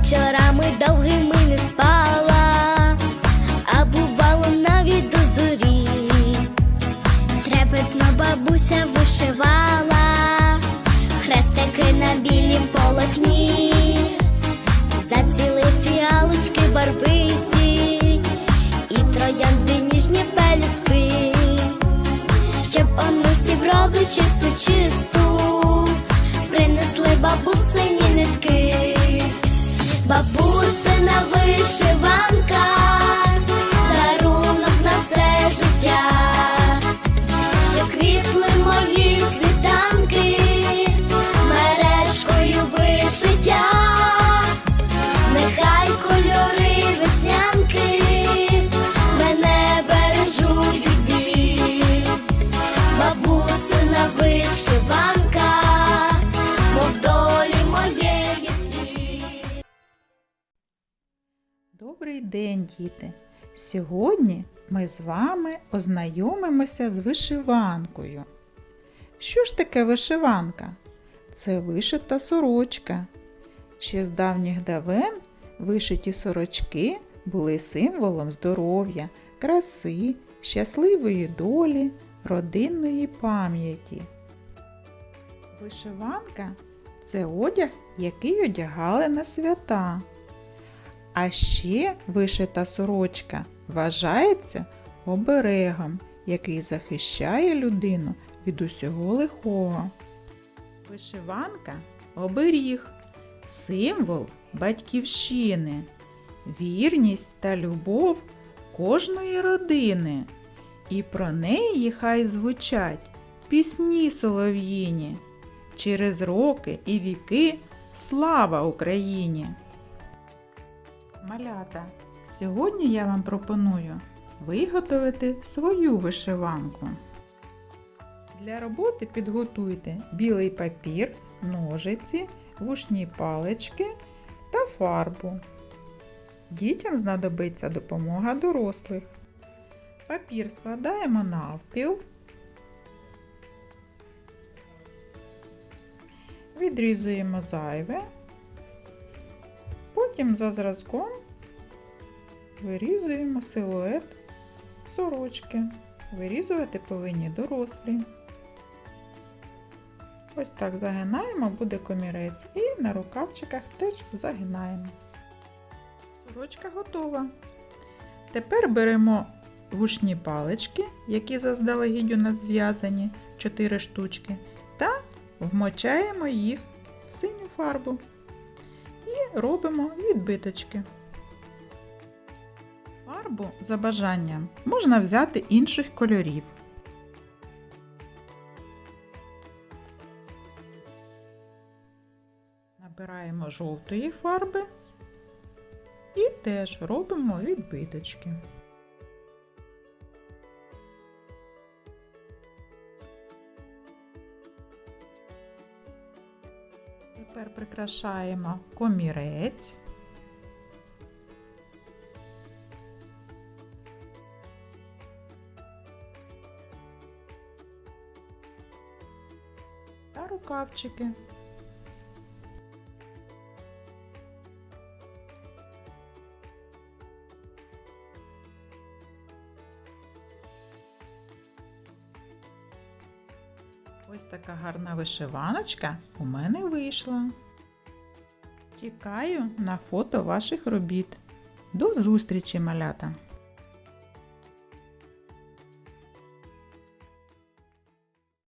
вечорами довгими не спала, а бувало навіть до зорі, трепетно бабуся вишивала, хрестики на білім полотні, зацвіли фіалочки барвисті і троянди ніжні пелістки, щоб омивці вроду чисту, чисту, принесли бабусині нитки бабусина вишиванка, Добрий день, діти! Сьогодні ми з вами ознайомимося з вишиванкою. Що ж таке вишиванка? Це вишита сорочка. Ще з давніх давен вишиті сорочки були символом здоров'я, краси, щасливої долі, родинної пам'яті. Вишиванка це одяг, який одягали на свята. А ще вишита сорочка вважається оберегом, який захищає людину від усього лихого. Вишиванка оберіг, символ батьківщини, вірність та любов кожної родини. І про неї хай звучать пісні солов'їні. Через роки і віки слава Україні! Малята, сьогодні я вам пропоную виготовити свою вишиванку. Для роботи підготуйте білий папір, ножиці, вушні палички та фарбу. Дітям знадобиться допомога дорослих. Папір складаємо навпіл. Відрізуємо зайве. Потім за зразком вирізуємо силует сорочки. Вирізувати повинні дорослі. Ось так загинаємо, буде комірець. І на рукавчиках теж загинаємо. Сорочка готова. Тепер беремо вушні палички, які заздалегідь у нас зв'язані 4 штучки, та вмочаємо їх в синю фарбу і робимо відбиточки. Фарбу за бажанням можна взяти інших кольорів. Набираємо жовтої фарби і теж робимо відбиточки. Тепер прикрашаємо комірець. Та рукавчики. Ось така гарна вишиваночка у мене вийшла. Чекаю на фото ваших робіт. До зустрічі, малята!